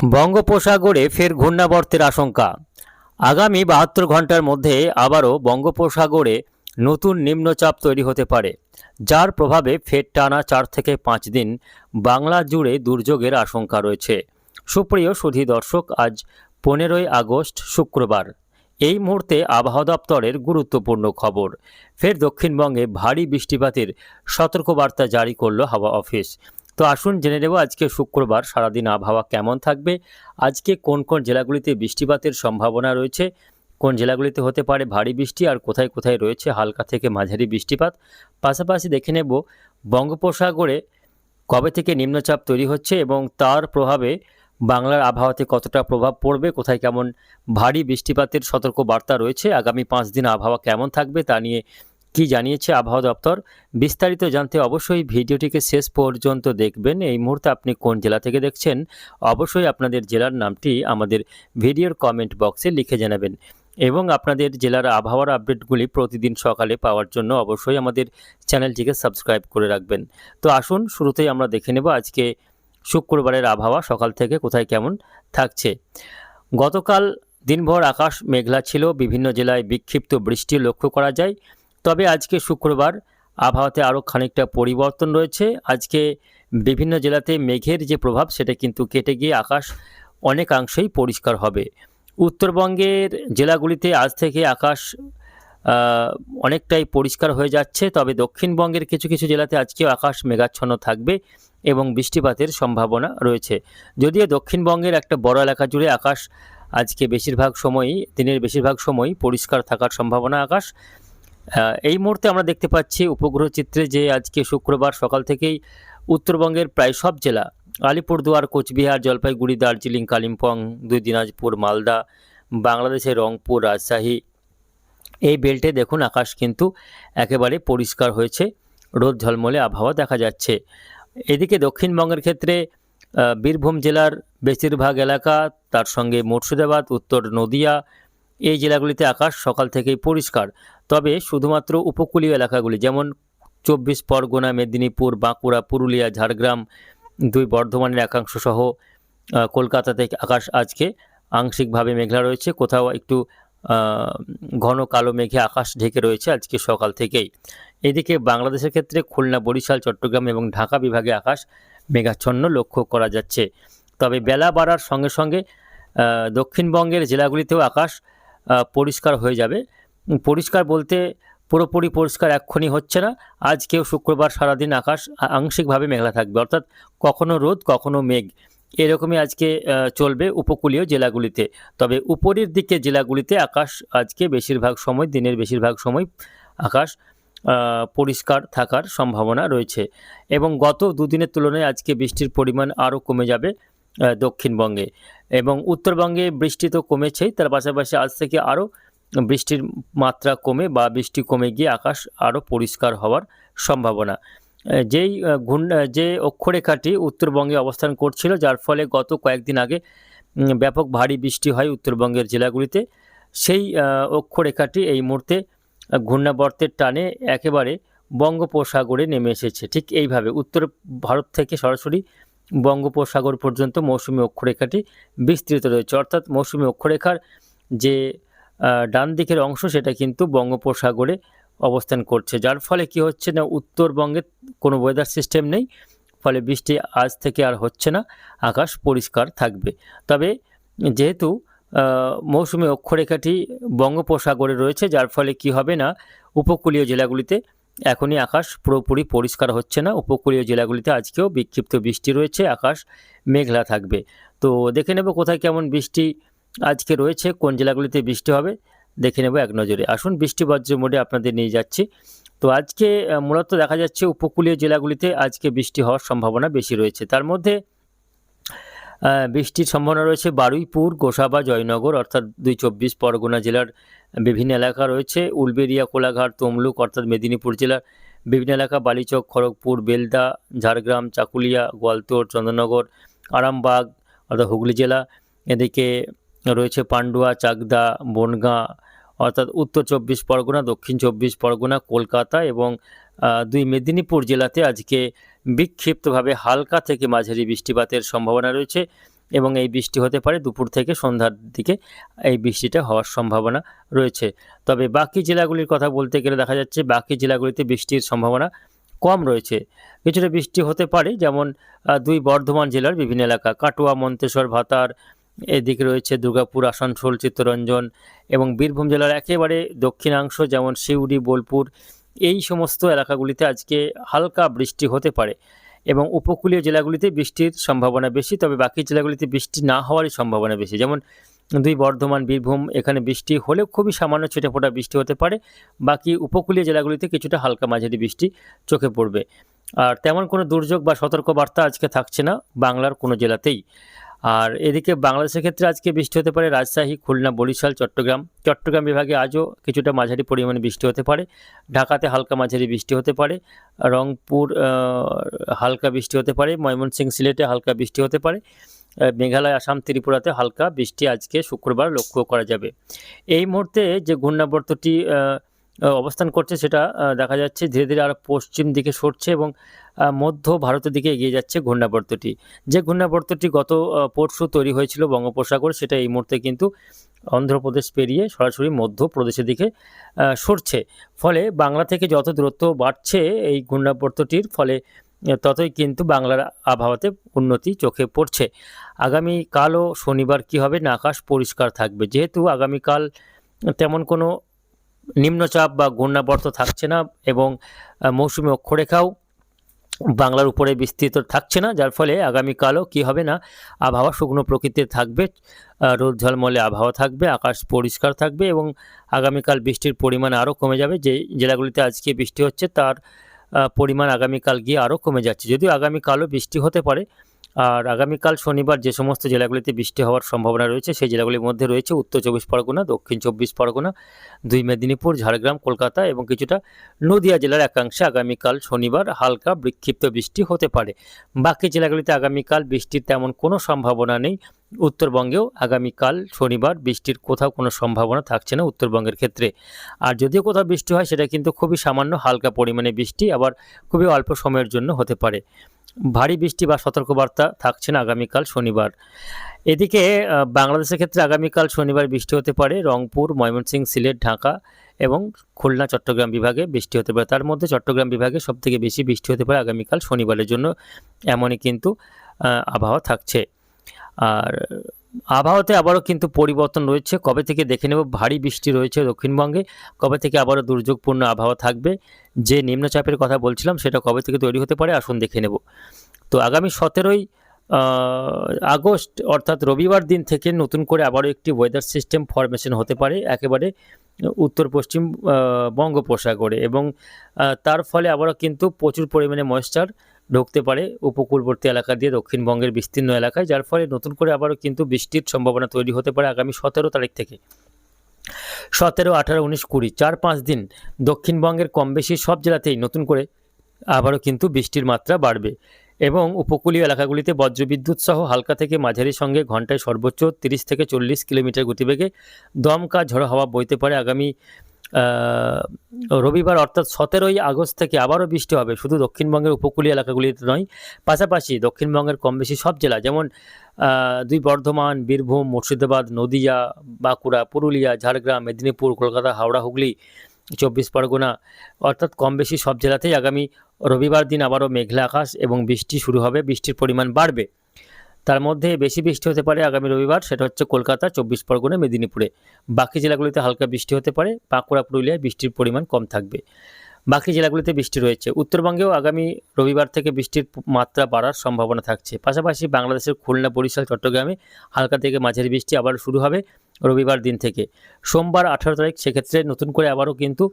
বঙ্গোপসাগরে ফের ঘূর্ণাবর্তের আশঙ্কা। আগামী বাহাত্তর ঘণ্টার মধ্যে আবারও বঙ্গোপসাগরে নতুন নিম্নচাপ তৈরি হতে পারে, যার প্রভাবে ফের টানা চার থেকে পাঁচ দিন বাংলা জুড়ে দুর্যোগের আশঙ্কা রয়েছে। সুপ্রিয় সুধী দর্শক, আজ পনেরোই আগস্ট, শুক্রবার। এই মুহূর্তে আবহাওয়া দপ্তরের গুরুত্বপূর্ণ খবর। ফের দক্ষিণবঙ্গে ভারী বৃষ্টিপাতের সতর্কবার্তা জারি করল হাওয়া অফিস। তো আসুন জেনে নেব আজকে শুক্রবার, সারাদিন আবহাওয়া কেমন থাকবে, আজকে কোন কোন জেলাগুলিতে বৃষ্টিপাতের সম্ভাবনা রয়েছে, কোন জেলাগুলিতে হতে পারে ভারী বৃষ্টি আর কোথায় কোথায় রয়েছে হালকা থেকে মাঝারি বৃষ্টিপাত, পাশাপাশি দেখে নেব বঙ্গোপসাগরে কবে থেকে নিম্নচাপ তৈরি হচ্ছে এবং তার প্রভাবে বাংলার আবহাওয়াতে কতটা প্রভাব পড়বে, কোথায় কেমন ভারী বৃষ্টিপাতের সতর্ক বার্তা রয়েছে, আগামী পাঁচ দিন আবহাওয়া কেমন থাকবে তা নিয়ে কি জানিয়েছে আবহাওয়া দপ্তর? বিস্তারিত জানতে অবশ্যই ভিডিওটিকে শেষ পর্যন্ত দেখবেন। এই মুহূর্তে আপনি কোন জেলা থেকে দেখছেন, অবশ্যই আপনাদের জেলার নামটি আমাদের ভিডিওর কমেন্ট বক্সে লিখে জানাবেন এবং আপনাদের জেলার আবহাওয়ার আপডেটগুলি প্রতিদিন সকালে পাওয়ার জন্য অবশ্যই আমাদের চ্যানেলটিকে সাবস্ক্রাইব করে রাখবেন। তো আসুন, শুরুতেই আমরা দেখে নেব আজকে শুক্রবারের আবহাওয়া, সকাল থেকে কোথায় কেমন থাকছে। গতকাল দিনভর আকাশ মেঘলা ছিল, বিভিন্ন জেলায় বিক্ষিপ্ত বৃষ্টি লক্ষ্য করা যায়। তবে আজকে শুক্রবার আবহাওয়াতে আরও খানিকটা পরিবর্তন রয়েছে। আজকে বিভিন্ন জেলাতে মেঘের যে প্রভাব, সেটা কিন্তু কেটে গিয়ে আকাশ অনেকাংশেই পরিষ্কার হবে। উত্তরবঙ্গের জেলাগুলিতে আজ থেকে আকাশ অনেকটাই পরিষ্কার হয়ে যাচ্ছে। তবে দক্ষিণবঙ্গের কিছু কিছু জেলাতে আজকেও আকাশ মেঘাচ্ছন্ন থাকবে এবং বৃষ্টিপাতের সম্ভাবনা রয়েছে। যদিও দক্ষিণবঙ্গের একটা বড় এলাকা জুড়ে আকাশ আজকে বেশিরভাগ সময়ই, দিনের বেশিরভাগ সময়ই পরিষ্কার থাকার সম্ভাবনা আকাশ। এই মুহূর্তে আমরা দেখতে পাচ্ছি উপগ্রহ চিত্রে যে আজকে শুক্রবার সকাল থেকেই উত্তরবঙ্গের প্রায় সব জেলা, আলিপুরদুয়ার, কোচবিহার, জলপাইগুড়ি, দার্জিলিং, কালিম্পং, দুই দিনাজপুর, মালদা, বাংলাদেশের রংপুর, রাজশাহী, এই বেল্টে দেখুন আকাশ কিন্তু একেবারে পরিষ্কার হয়েছে। রোদ ঝলমলে আবহাওয়া দেখা যাচ্ছে। এদিকে দক্ষিণবঙ্গের ক্ষেত্রে বীরভূম জেলার বেশিরভাগ এলাকা, তার সঙ্গে মুর্শিদাবাদ, উত্তর নদিয়া এই জেলাগুলিতে আকাশ সকাল থেকেই পরিষ্কার। তবে শুধুমাত্র উপকূলীয় এলাকাগুলি যেমন চব্বিশ পরগনা মেদিনীপুর বাঁকুড়া পুরুলিয়া ঝাড়গ্রাম দুই বর্ধমানের একাংশ সহ আহ, কলকাতাতে আকাশ আজকে আংশিকভাবে মেঘলা রয়েছে। কোথাও একটু ঘন কালো মেঘে আকাশ ঢেকে রয়েছে আজকে সকাল থেকেই। এদিকে বাংলাদেশের ক্ষেত্রে খুলনা বরিশাল চট্টগ্রাম এবং ঢাকা বিভাগে আকাশ মেঘাচ্ছন্ন লক্ষ্য করা যাচ্ছে। তবে বেলা বাড়ার সঙ্গে সঙ্গে দক্ষিণবঙ্গের জেলাগুলিতেও আকাশ পরিষ্কার হয়ে যাবে। পরিষ্কার বলতে পুরোপুরি পরিষ্কার এক্ষুনি হচ্ছে না। আজকেও শুক্রবার সারাদিন আকাশ আংশিকভাবে মেঘলা থাকবে, অর্থাৎ কখনো রোদ, কখনো মেঘ। এরকমই আজকে চলবে উপকূলীয় জেলাগুলিতে। তবে উপরের দিকে জেলাগুলিতে আকাশ আজকে বেশিরভাগ সময়, দিনের বেশিরভাগ সময় আকাশ পরিষ্কার থাকার সম্ভাবনা রয়েছে। এবং গত দুদিনের তুলনায় আজকে বৃষ্টির পরিমাণ আরও কমে যাবে। দক্ষিণবঙ্গে। এবং উত্তরবঙ্গে বৃষ্টি তো কমেছেই, তার পাশাপাশি আজ থেকে আরও বৃষ্টির মাত্রা কমে বা বৃষ্টি কমে গিয়ে আকাশ আরও পরিষ্কার হওয়ার সম্ভাবনা। যেই ঘূর্ণ যে অক্ষরেখাটি উত্তরবঙ্গে অবস্থান করছিল, যার ফলে গত কয়েকদিন আগে ব্যাপক ভারী বৃষ্টি হয় উত্তরবঙ্গের জেলাগুলিতে, সেই অক্ষরেখাটি এই মুহূর্তে ঘূর্ণাবর্তের টানে একেবারে বঙ্গোপসাগরে নেমে এসেছে। ঠিক এইভাবে উত্তর ভারত থেকে সরাসরি বঙ্গোপসাগর পর্যন্ত মৌসুমী অক্ষরেখাটি বিস্তৃত রয়েছে। অর্থাৎ মৌসুমী অক্ষরেখার যে ডান দিকের অংশ সেটা কিন্তু বঙ্গোপসাগরে অবস্থান করছে। যার ফলে কি হচ্ছে না, উত্তরবঙ্গে কোনো ওয়েদার সিস্টেম নেই, ফলে বৃষ্টি আজ থেকে আর হচ্ছে না, আকাশ পরিষ্কার থাকবে। তবে যেহেতু মৌসুমী অক্ষরেখাটি বঙ্গোপসাগরে রয়েছে, যার ফলে কি হবে না, উপকূলীয় জেলাগুলিতে এখনই আকাশ পুরোপুরি পরিষ্কার হচ্ছে না। উপকূলীয় জেলাগুলিতে আজকেও বিক্ষিপ্ত বৃষ্টি রয়েছে, আকাশ মেঘলা থাকবে। তো দেখে নেব কোথায় কেমন বৃষ্টি আজকে রয়েছে, কোন জেলাগুলিতে বৃষ্টি হবে, দেখে নেব এক নজরে। আসুন বৃষ্টি বজ্র মোডে আপনাদের নিয়ে যাচ্ছি। তো আজকে মূলত দেখা যাচ্ছে উপকূলীয় জেলাগুলিতে আজকে বৃষ্টি হওয়ার সম্ভাবনা বেশি রয়েছে। তার মধ্যে বৃষ্টির সম্ভাবনা রয়েছে বারুইপুর, গোসাবা, জয়নগর, অর্থাৎ দুই চব্বিশ পরগনা জেলার বিভিন্ন এলাকা রয়েছে। উলবেরিয়া কোলাঘাট, তমলুক, অর্থাৎ মেদিনীপুর জেলার বিভিন্ন এলাকা, বালিচক, খড়গপুর, বেলদা, ঝাড়গ্রাম, চাকুলিয়া গোয়ালতোড় চন্দননগর, আরামবাগ, অর্থাৎ হুগলি জেলা। এদিকে রয়েছে পান্ডুয়া, চাকদা, বনগাঁ, অর্থাৎ উত্তর চব্বিশ পরগনা, দক্ষিণ চব্বিশ পরগনা, কলকাতা এবং দুই মেদিনীপুর জেলাতে আজকে বিক্ষিপ্তভাবে হালকা থেকে মাঝারি বৃষ্টিপাতের সম্ভাবনা রয়েছে এবং এই বৃষ্টি হতে পারে দুপুর থেকে সন্ধ্যার দিকে এই বৃষ্টিটা হওয়ার সম্ভাবনা রয়েছে। তবে বাকি জেলাগুলির কথা বলতে গেলে দেখা যাচ্ছে বাকি জেলাগুলিতে বৃষ্টির সম্ভাবনা কম রয়েছে। কিছুটা বৃষ্টি হতে পারে যেমন দুই বর্ধমান জেলার বিভিন্ন এলাকা, কাটোয়া, মন্তেশ্বর, ভাতার, এদিকে রয়েছে দুর্গাপুর, আসানসোল, চিত্তরঞ্জন এবং বীরভূম জেলার একেবারে দক্ষিণাংশ যেমন, সিউড়ি, বোলপুর এই সমস্ত এলাকাগুলিতে আজকে হালকা বৃষ্টি হতে পারে এবং উপকূলীয় জেলাগুলিতে বৃষ্টির সম্ভাবনা বেশি, তবে বাকি জেলাগুলিতে বৃষ্টি না হওয়ারই সম্ভাবনা বেশি। যেমন দুই বর্ধমান, বীরভূম, এখানে বৃষ্টি হলেও খুবই সামান্য ছিটেফোঁটা বৃষ্টি হতে পারে। বাকি উপকূলীয় জেলাগুলিতে কিছুটা হালকা মাঝারি বৃষ্টি চোখে পড়বে। আর তেমন কোনো দুর্যোগ বা সতর্কবার্তা আজকে থাকছে না বাংলার কোনো জেলাতেই। আর এদিকে বাংলাদেশের ক্ষেত্রে আজকে বৃষ্টি হতে পারে। রাজশাহী, খুলনা, বরিশাল, চট্টগ্রাম। চট্টগ্রাম বিভাগে আজও কিছুটা মাঝারি পরিমাণে বৃষ্টি হতে পারে। ঢাকাতে হালকা মাঝারি বৃষ্টি হতে পারে। রংপুর হালকা বৃষ্টি হতে পারে। ময়মনসিংহ সিলেটে হালকা বৃষ্টি হতে পারে। মেঘালয়, আসাম, ত্রিপুরাতে হালকা বৃষ্টি আজকে শুক্রবার লক্ষ্য করা যাবে। এই মুহূর্তে যে ঘূর্ণাবর্তটি অবস্থান করছে সেটা দেখা যাচ্ছে ধীরে ধীরে আরও পশ্চিম দিকে সরছে এবং মধ্য ভারতের দিকে এগিয়ে যাচ্ছে ঘূর্ণাবর্তটি। যে ঘূর্ণাবর্তটি গত পরশু তৈরি হয়েছিল বঙ্গোপসাগর, সেটা এই মুহূর্তে কিন্তু অন্ধ্রপ্রদেশ পেরিয়ে সরাসরি মধ্যপ্রদেশের দিকে সরছে। ফলে বাংলা থেকে যত দূরত্ব বাড়ছে এই ঘূর্ণাবর্তটির ফলে ততই কিন্তু বাংলার আবহাওয়াতে উন্নতি চোখে পড়ছে। আগামী কালও শনিবার কি হবে না আকাশ পরিষ্কার থাকবে। যেহেতু আগামীকাল তেমন কোনো নিম্নচাপ বা ঘূর্ণাবর্ত থাকছে না এবং মৌসুমী অক্ষরেখাও বাংলার উপরে বিস্তৃত থাকছে না, যার ফলে আগামীকালও কি হবে না? আবহাওয়া শুকনো প্রকৃতির থাকবে রোদ ঝলমলে আবহাওয়া থাকবে, আকাশ পরিষ্কার থাকবে এবং আগামীকাল বৃষ্টির পরিমাণ আরও কমে যাবে। যে জেলাগুলিতে আজকে বৃষ্টি হচ্ছে তার পরিমাণ আগামীকাল গিয়ে আরও কমে যাচ্ছে। যদিও আগামীকালও বৃষ্টি হতে পারে আর আগামীকাল শনিবার যে সমস্ত জেলাগুলিতে বৃষ্টি হওয়ার সম্ভাবনা রয়েছে, সেই জেলাগুলির মধ্যে রয়েছে উত্তর চব্বিশ পরগনা, দক্ষিণ চব্বিশ পরগনা, দুই মেদিনীপুর, ঝাড়গ্রাম, কলকাতা এবং কিছুটা নদিয়া জেলার একাংশে আগামীকাল শনিবার হালকা বিক্ষিপ্ত বৃষ্টি হতে পারে। বাকি জেলাগুলিতে আগামীকাল বৃষ্টির তেমন কোনো সম্ভাবনা নেই। উত্তরবঙ্গেও আগামীকাল শনিবার বৃষ্টির কোথাও কোনো সম্ভাবনা থাকছে না উত্তরবঙ্গের ক্ষেত্রে। আর যদিও কোথাও বৃষ্টি হয়, সেটা কিন্তু খুবই সামান্য হালকা পরিমাণে বৃষ্টি আবার খুবই অল্প সময়ের জন্য হতে পারে। ভারী বৃষ্টি বা সতর্কবার্তা থাকছে না আগামীকাল শনিবার। এদিকে বাংলাদেশের ক্ষেত্রে আগামীকাল শনিবার বৃষ্টি হতে পারে। রংপুর, ময়মনসিংহ, সিলেট, ঢাকা এবং খুলনা, চট্টগ্রাম বিভাগে বৃষ্টি হতে পারে। তার মধ্যে চট্টগ্রাম বিভাগে সবথেকে বেশি বৃষ্টি হতে পারে আগামীকাল শনিবারের জন্য। এমনই কিন্তু আবহাওয়া থাকছে। আর আবহাওয়াতে আবারও কিন্তু পরিবর্তন রয়েছে। কবে থেকে দেখে নেব, ভারী বৃষ্টি রয়েছে দক্ষিণবঙ্গে। কবে থেকে আবারও দুর্যোগপূর্ণ আবহাওয়া থাকবে, যে নিম্নচাপের কথা বলছিলাম সেটা কবে থেকে তৈরি হতে পারে আসুন দেখে নেব। তো আগামী সতেরোই আগস্ট অর্থাৎ রবিবার দিন থেকে নতুন করে আবারও একটি ওয়েদার সিস্টেম ফরমেশন হতে পারে, একেবারে উত্তর, পশ্চিম বঙ্গোপসাগরে এবং তার ফলে আবারও কিন্তু প্রচুর পরিমাণে ময়েশ্চার ঢুকতে পারে উপকূলবর্তী এলাকা দিয়ে দক্ষিণবঙ্গের বিস্তীর্ণ এলাকায়, যার ফলে নতুন করে আবারও কিন্তু বৃষ্টির সম্ভাবনা তৈরি হতে পারে আগামী সতেরো তারিখ থেকে। সতেরো, আঠারো, উনিশ, কুড়ি, চার, পাঁচ দিন দক্ষিণবঙ্গের কম বেশি সব জেলাতেই নতুন করে আবারও কিন্তু বৃষ্টির মাত্রা বাড়বে এবং উপকূলীয় এলাকাগুলিতে বজ্রবিদ্যুৎ সহ হালকা থেকে মাঝারি সঙ্গে ঘন্টায় সর্বোচ্চ তিরিশ থেকে চল্লিশ কিলোমিটার গতিবেগে দমকা ঝড়ো হাওয়া বইতে পারে আগামী রবিবার অর্থাৎ সতেরোই আগস্ট থেকে আবারও বৃষ্টি হবে। শুধু দক্ষিণবঙ্গের উপকূলীয় এলাকাগুলিতে নয়, পাশাপাশি দক্ষিণবঙ্গের কম বেশি সব জেলা যেমন দুই বর্ধমান, বীরভূম, মুর্শিদাবাদ, নদিয়া, বাঁকুড়া, পুরুলিয়া, ঝাড়গ্রাম, মেদিনীপুর, কলকাতা, হাওড়া, হুগলি, চব্বিশ পরগনা, অর্থাৎ কম বেশি সব জেলাতেই আগামী রবিবার দিন আবারও মেঘলা আকাশ এবং বৃষ্টি শুরু হবে। বৃষ্টির পরিমাণ বাড়বে। তার মধ্যে বেশি বৃষ্টি হতে পারে আগামী রবিবার, সেটা হচ্ছে কলকাতা, চব্বিশ পরগনা, মেদিনীপুরে। বাকি জেলাগুলিতে হালকা বৃষ্টি হতে পারে, বাঁকুড়া, পুরুলিয়ায় বৃষ্টির পরিমাণ কম থাকবে। বাকি জেলাগুলিতে বৃষ্টি রয়েছে। উত্তরবঙ্গেও আগামী রবিবার থেকে বৃষ্টির মাত্রা বাড়ার সম্ভাবনা থাকছে। পাশাপাশি বাংলাদেশের খুলনা, বরিশাল, চট্টগ্রামে হালকা থেকে মাঝারি বৃষ্টি আবার শুরু হবে রবিবার দিন থেকে। সোমবার আঠারো তারিখ, সেক্ষেত্রে নতুন করে আবারও কিন্তু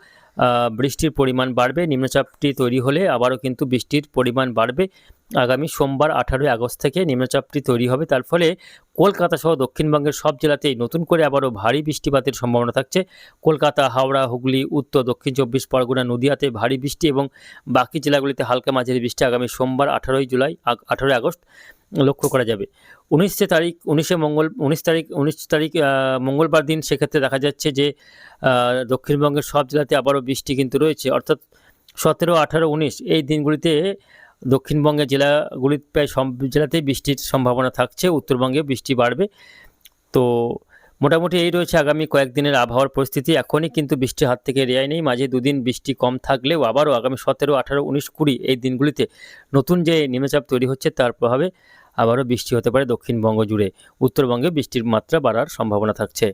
বৃষ্টির পরিমাণ বাড়বে। নিম্নচাপটি তৈরি হলে আবারও কিন্তু বৃষ্টির পরিমাণ বাড়বে। আগামী সোমবার আঠারোই আগস্ট থেকে নিম্নচাপটি তৈরি হবে। তার ফলে কলকাতা সহ দক্ষিণবঙ্গের সব জেলাতেই নতুন করে আবারও ভারী বৃষ্টিপাতের সম্ভাবনা থাকছে। কলকাতা, হাওড়া, হুগলি, উত্তর, দক্ষিণ চব্বিশ পরগনা, নদিয়াতে ভারী বৃষ্টি এবং বাকি জেলাগুলিতে হালকা মাঝারি বৃষ্টি আগামী সোমবার আঠারোই জুলাই আঠারোই আগস্ট লক্ষ্য করা যাবে। উনিশে তারিখ, উনিশে মঙ্গল, উনিশ তারিখ উনিশ তারিখ মঙ্গলবার দিন সেক্ষেত্রে দেখা যাচ্ছে যে দক্ষিণবঙ্গের সব জেলাতে আবারও বৃষ্টি কিন্তু রয়েছে। অর্থাৎ সতেরো, আঠারো, উনিশ এই দিনগুলিতে দক্ষিণবঙ্গের জেলাগুলির প্রায় সব জেলাতেই বৃষ্টির সম্ভাবনা থাকছে, উত্তরবঙ্গে বৃষ্টি বাড়বে। তো মোটামুটি এই রয়েছে আগামী কয়েকদিনের আবহাওয়ার পরিস্থিতি। এখনই কিন্তু বৃষ্টির হাত থেকে রেয়াই নেই। মাঝে দুদিন বৃষ্টি কম থাকলেও আবারও আগামী সতেরো, আঠারো, উনিশ, কুড়ি এই দিনগুলিতে নতুন যে নিম্নচাপ তৈরি হচ্ছে তার প্রভাবে আবারও বৃষ্টি হতে পারে দক্ষিণবঙ্গ জুড়ে। উত্তরবঙ্গে বৃষ্টির মাত্রা বাড়ার সম্ভাবনা থাকছে।